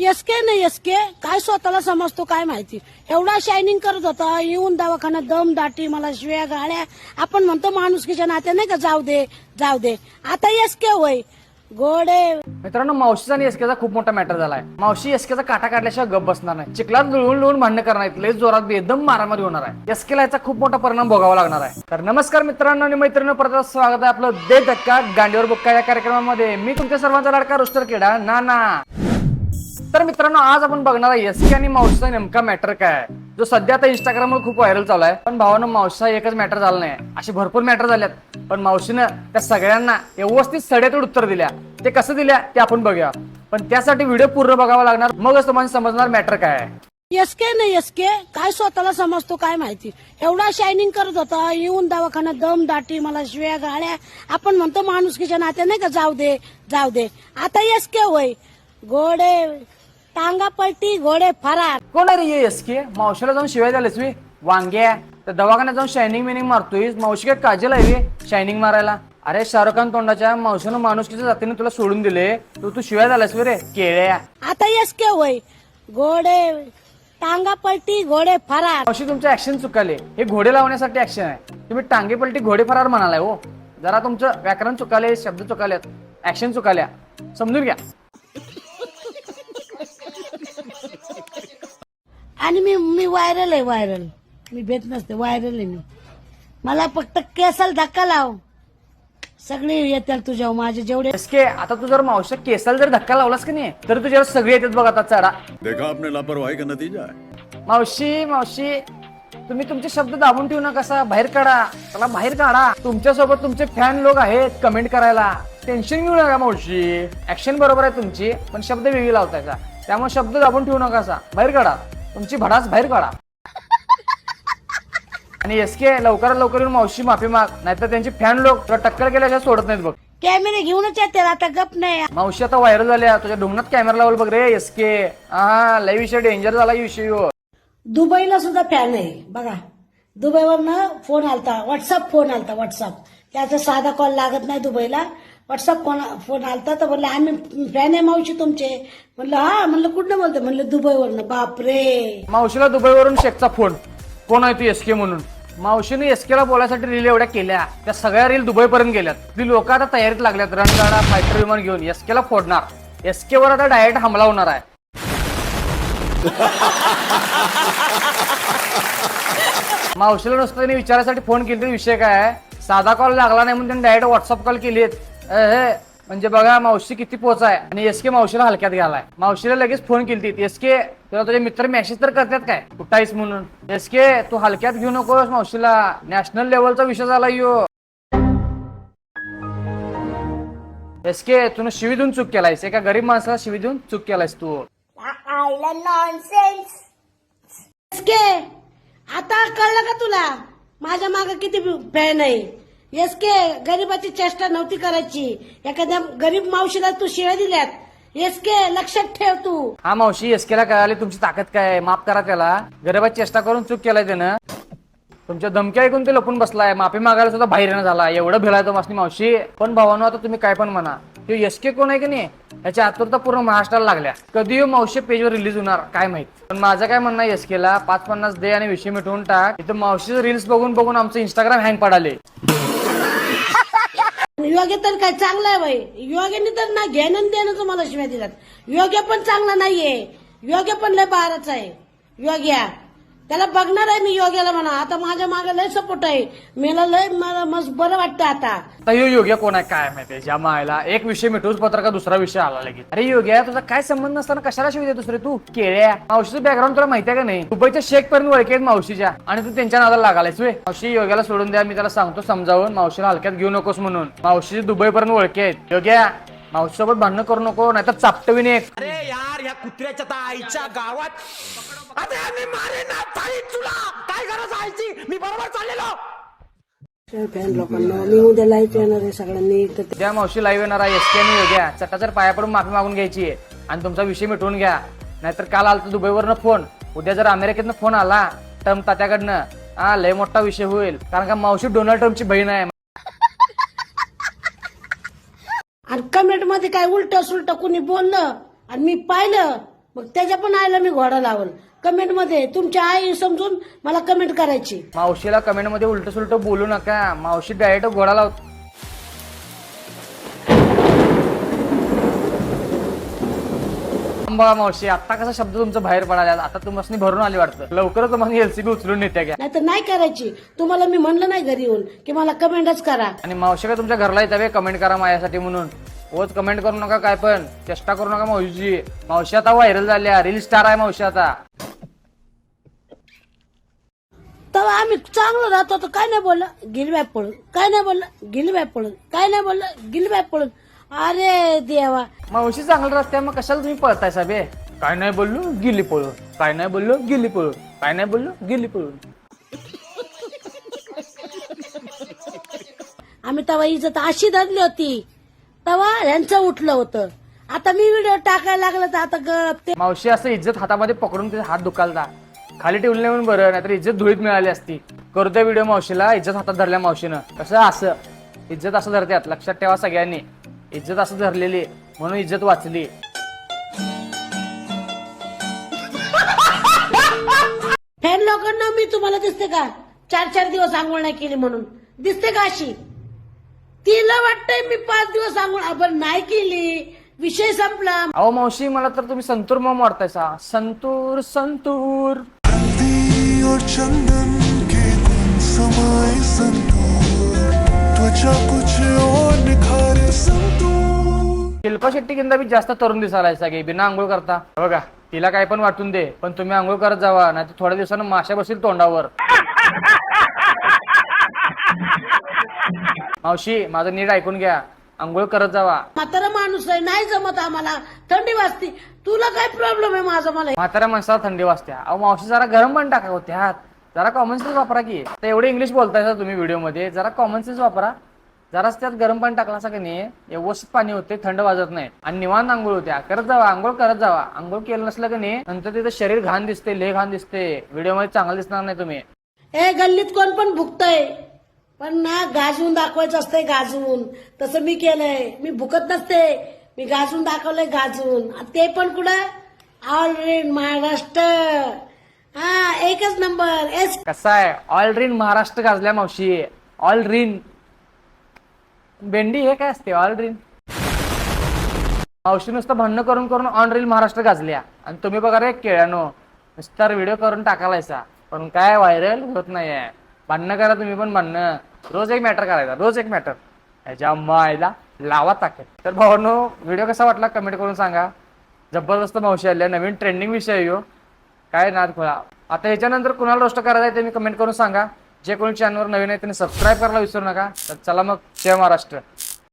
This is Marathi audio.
एस के नाही एसके काय स्वतःला समजतो काय माहिती. एवढा शायनिंग करत होता. येऊन दवाखान्यात दम दाटी मला शिव्या गाळ्या. आपण म्हणतो माणुसकीच्या नात्या नाही का जाऊ दे जाऊ दे. आता एसके होय. गोडे. मित्रांनो मावशीचा आणि एसकेचा खूप मोठा मॅटर झालाय. मावशी एसकेचा काटा काढल्याशिवाय गप बसणार नाही. चिखलात लुळून लुळून भांडणं करणार आहेत. लय जोरात एकदम मारामारी होणार आहे. एसकेला याचा खूप मोठा परिणाम भोगावा लागणार आहे. तर नमस्कार मित्रांनो आणि मैत्रिणी परत स्वागत आहे आपलं दे धक्का गांडीवर बुक्का या कार्यक्रमामध्ये. मी तुमच्या सर्वांचा लाडका रुस्टर केडा ना ना तर मित्रांनो आज आपण बघणार आहे एसके आणि मावशीचा नेमका मॅटर काय आहे. जो सध्या आता इंस्टाग्रामवर खूप व्हायरल चालू आहे. पण भावानं मावशीचा एकच मॅटर झाला नाही. असे भरपूर मॅटर झाल्यात. पण मावशीनं त्या सगळ्यांना व्यवस्थित सडेतोड उत्तर दिल्या. ते कसं दिल्या ते आपण बघूया. पण त्यासाठी व्हिडिओ पूर्ण बघावा लागणार. मगच तुम्हाला समजणार मॅटर काय आहे. एस के नाही एस के काय स्वतःला समजतो काय माहिती. एवढा शायनिंग करत होता. येऊन दवाखान्यात दम दाटी मला शिव्या गाळ्या. आपण म्हणतो माणुसकीच्या नात्या नाही का जाऊ दे जाऊ दे. आता एस के होय. गोडे टांगा पलटी घोडे फरार. कोण रे एसके मावशीला जाऊन शिवाय द्यालेस मी वांग्या. तर दवाखान्यात जाऊन शायनिंग मिनिंग मारतोय मावशी काय काजल आहे शायनिंग मारायला. अरे शाहरुख खान तोंडाच्या मावशीनं माणुसकीच्या जातीने तुला सोडून दिले. तू तू शिवाय झालास रे केळ्या. आता एस के होय. घोडे टांगा पलटी घोडे फरार. मावशी तुमचे ऍक्शन चुकाले हे घोडे लावण्यासाठी ऍक्शन आहे. तुम्ही टांगे पलटी घोडे फरार म्हणालाय हो. जरा तुमचं व्याकरण चुकाले शब्द चुकालेत. ऍक्शन चुकाल्या. समजून घ्या. आणि मी मी व्हायरल आहे व्हायरल मी भेट नसते व्हायरल आहे मी. मला फक्त केसाल धक्का लाव. सगळे येतील तुझ्या माझे जेवढे एसके आता तू जर मावशी केसाला जर धक्का लावलास की नाही तर तुझ्यावर सगळे येतात बघ आता चढा देखा आपने लापरवाही का नतीजा मावशी मावशी तुम्ही तुमचे शब्द दाबून ठेवू नका कसा बाहेर काढा. त्याला बाहेर काढा. तुमच्यासोबत तुमचे फॅन लोक आहेत कमेंट करायला. टेन्शन घेऊ नका मावशी. ऍक्शन बरोबर आहे तुमची पण शब्द वेगळी लावतायचा त्यामुळे शब्द दाबून ठेवू नका असा बाहेर काढा. तुमची भडास बाहेर काढा. आणि एस के लवकरात लवकर येऊन मावशी माफी माग नाहीतर त्यांची फॅन लोक तुला टक्कर केल्याशिवाय सोडत नाहीत बघ. कॅमेरे घेऊनच येते आता गप नाही. मावशी आता व्हायरल झाल्या तुझ्या डोंगणात कॅमेरा लावल बघ रे एस के हा लय विषय डेंजर झाला ही विषय ह्यो. दुबईला सुद्धा फॅन आहे बघा. दुबईवरनं फोन आलता व्हॉट्सअप फोन आलता व्हॉट्सअप त्याचा साधा कॉल लागत नाही दुबईला. व्हॉट्सअप फोन फोन आलता तर म्हणलं आम्ही फॅन आहे मावशी तुमचे. म्हणलं हा. म्हणलं कुठनं बोलतो म्हणलं दुबईवरनं. बापरे. मावशीला दुबईवरून शेखचा फोन. कोण आहे तू एसके म्हणून? मावशीने एसकेला बोलायसाठी रील एवढ्या केल्या. त्या सगळ्या रील दुबई पर्यंत गेल्यात. ती लोक आता तयारीत लागल्यात. रणगाडा फायटर विमान घेऊन एसकेला फोडणार. एसके वर आता डायरेक्ट हमला होणार आहे. मावशीला नुसतं त्यांनी विचारायसाठी फोन केली तरी विषय काय आहे? साधा कॉल लागला नाही म्हणून त्यांनी डायरेक्ट व्हॉट्सअप कॉल केलीत. अ, हे, म्हणजे बघा मावशी किती पोच आहे. आणि एसके मावशीला हलक्यात गेलाय मावशीला लगेच फोन केली एसके तुला तुझे मित्र मेसेज तर करतात काय? कुठाईस म्हणून? एसके तू हलक्यात घेऊ नकोस मावशीला. नॅशनल लेवलचा विषय झाला यो. एसके तू शिवी देऊन चूक केलायस. एका गरीब माणसाला शिवी देऊन चूक केलायस तू. के आता कळलं का तुला? माझ्या मागे किती फॅन आहे येस के गरीबाची चेष्टा नव्हती करायची. एखाद्या गरीब मावशीला तू शिव्या दिल्यात. येस के लक्षात ठेव तू. हा मावशी एसकेला कळाले तुमची ताकद काय आहे? माफ करा त्याला. गरीबात चेष्टा करून चूक केलाय त्यानं. तुमच्या धमक्या ऐकून ते लपून बसलाय. माफी मागायला सुद्धा बाहेर येणं झाला. एवढं भिलाय तो मासनी मावशी. पण भावानो आता तुम्ही काय पण म्हणा. तो एसके कोण आहे की नाही? याची आतुरता पूर्ण महाराष्ट्राला लागल्या. कधी ह्यो मावशी पेजवर रिलीज होणार काय माहीत. पण माझं काय म्हणणं आहे एसकेला? पाच पन्नास दे आणि विषय मिटवून टाक. इथं मावशीचं रील्स बघून बघून आमचं इंस्टाग्राम हँग पडाले. योग्य तर काय चांगला आहे बाई. योग्याने तर ना घेणं देणं तुम्हाला शिव्या दिलात योग्य पण चांगला नाहीये. योग्य पण लय बाराच आहे. योग्या. त्याला बघणार आहे मी योग्याला म्हणा. आता माझ्या मागे लय सपोर्ट आहे. मला लय मला मस्त बरं वाटतं आता. आता योग्य कोण आहे काय माहिती ज्या मायला एक विषय मिटूच पत्र का दुसरा विषय आला लगेच. अरे योग्य तुझा काय संबंध नसताना कशाला शिवी दुसरे तू? केळ्या. मावशीचं बॅकग्राऊंड तुला माहिती आहे का नाही? दुबईच्या शेख पर्यंत ओळखी मावशीच्या. आणि तू त्यांच्या नादाला लागालायस वे मावशी योग्याला सोडून द्या मी त्याला सांगतो समजावून मावशीला हलक्यात घेऊ नकोस म्हणून. मावशी दुबई पर्यंत ओळखी आहेत. योग्या मावशीसोबत भांडणं करू नको नाहीतर चापटवीन एक अरे यार ह्या कुत्र्याच्या त्या आईच्या गावात. अरे मी मारे ना ताई तुला. काय गरज आईची? मी बरोबर चाललेलो. फॅन लोकांना मी उद्या लाइट येणार आहे सगळ्यांनी तर ते- ज्या मावशी लाईव्ह येणार आहे एसके आणि योग्या चटाचर पाया पडून माफी मागून घ्यायची आहे. आणि तुमचा विषय मिटवून घ्या. नाहीतर काल आलता दुबईवरनं फोन उद्या जर अमेरिकेतनं फोन आला ट्रम्प तात्याकडनं. हा लय मोठा विषय होईल. कारण का मावशी डोनाल्ड ट्रम्पची बहीण आहे. आणि कमेंटमध्ये काय उलट सुलट कुणी बोललं आणि मी पाहिलं मग त्याच्या पण आईला मी घोडा लावल. कमेंटमध्ये तुमची आई समजून मला कमेंट करायची. मावशीला कमेंटमध्ये उलट सुलट बोलू नका. मावशी डायरेक्ट घोडा लाव बघा मावशी आता कसा शब्द तुमचा बाहेर पडाला आता तुम्हाला भरून आली वाटतं. लवकरच तुम्हाला एलसीबी उचलून नेत्या घ्या. नाही तर नाही करायची. तुम्हाला मी म्हणलं नाही घरी येऊन की मला कमेंटच करा. आणि मावशी काय तुमच्या घरला येतावे कमेंट करा माझ्यासाठी म्हणून. रोज कमेंट करू नका काय पण. चेष्टा करू नका मावशी मावशी आता व्हायरल झाल्या. रील स्टार आहे मावशी आता. तेव्हा आम्ही चांगलं राहतो तर काय नाही बोललं? गिलबॅग पळून काय नाही बोललं? गिलबॅग पळून काय नाही बोललं? गिलबॅग पळून. अरे देवा. मावशी चांगलं रस्त्या मग कशाला तुम्ही पळताय साबे? काय नाही बोललो गिल्ली पळून. काय नाही बोललो गिल्ली पळून. काय नाही बोललो गिल्ली पळून. आम्ही तेव्हा इज्जत अशी धरली होती. तेव्हा ह्यांचं उठलं होतं. आता मी व्हिडिओ टाकायला लागलं तर आता गप ते मावशी असं इज्जत हातामध्ये पकडून तिचा हात दुखालता. खाली ठेवली नाही म्हणून बरं नाहीतर इज्जत धुळीत मिळाली असती. करतोय व्हिडिओ मावशीला इज्जत हातात धरल्या मावशीनं. कसं असं? इज्जत असं धरत्यात लक्षात ठेवा सगळ्यांनी. इज्जत असं धरलेली म्हणून इज्जत वाचली. फॅन लोकांना मी तुम्हाला दिसते का? चार चार दिवस आंघोळ नाही केली म्हणून. दिसते का अशी? तिला वाटतंय मी पाच दिवस आंघोळ आपण नाही केली. विषय संपला. अहो मावशी मला तर तुम्ही संतूर मग वाटतायसा. संतूर संतूर. और चंदन के गुण संतूर. त्वचा शिल्पा शेट्टी किंदा बी जास्त तरुण दिसायला सगळे बिना आंघोळ करता. बघा तिला काय पण वाटून दे पण तुम्ही आंघोळ करत जावा नाही थोड्या दिवसानं माशा बसील तोंडावर. मावशी माझं नीट ऐकून घ्या. आंघोळ करत जावा. म्हातारा माणूस आहे नाही जमत आम्हाला. थंडी वाजते. तुला काय प्रॉब्लेम आहे माझा मला? म्हाताऱ्या माणसाला थंडी वाजते. अहो मावशी जरा गरम पण टाका होते हात जरा कॉमन सेन्स वापरा की. तर एवढे इंग्लिश बोलताय तुम्ही व्हिडिओमध्ये. जरा कॉमन सेन्स वापरा. जराच त्यात गरम पाणी टाकला असं की नाही व्यवस्थित पाणी होते थंड वाजत नाही. आणि निवांत आंघोळ होत्या. करत जावा आंघोळ करत जावा. आंघोळ केलं नसलं की नाही नंतर तिथं शरीर घाण दिसते ले घाण दिसते. व्हिडिओमध्ये चांगलं दिसणार नाही तुम्ही. ए गल्लीत कोण पण भुकतय. पण ना गाजवून दाखवायचं असतंय गाजवून. तसं मी केलंय. मी भुकत नसते. मी गाजवून दाखवलंय गाजवून. आणि ते पण कुठं? ऑलरेडी महाराष्ट्र. हा एकच नंबर. एस कसा आहे ऑल रिन महाराष्ट्र गाजल्या मावशी. ऑल रिन भेंडी हे काय असते? ऑल रील मावशी नुसतं भांडणं करून करून ऑन रील महाराष्ट्र गाजल्या. आणि तुम्ही बघा रे केळ्यानो नुसतं व्हिडिओ करून टाकायचा पण काय व्हायरल होत नाही आहे भांडणं करा तुम्ही पण भांडणं. रोज एक मॅटर करायचा रोज एक मॅटर ह्याच्या मायला लावा ताकद तर भावानो व्हिडिओ कसा वाटला कमेंट करून सांगा. जबरदस्त मावशी आल्या नवीन ट्रेंडिंग विषय येऊ काय नाद खोळा. आता ह्याच्यानंतर कुणाला रोस्ट करायचं आहे ते मी कमेंट करून सांगा. जे कोणी चॅनलवर नवीन आहे त्यांनी सबस्क्राईब करायला विसरू नका. तर चला मग जय महाराष्ट्र.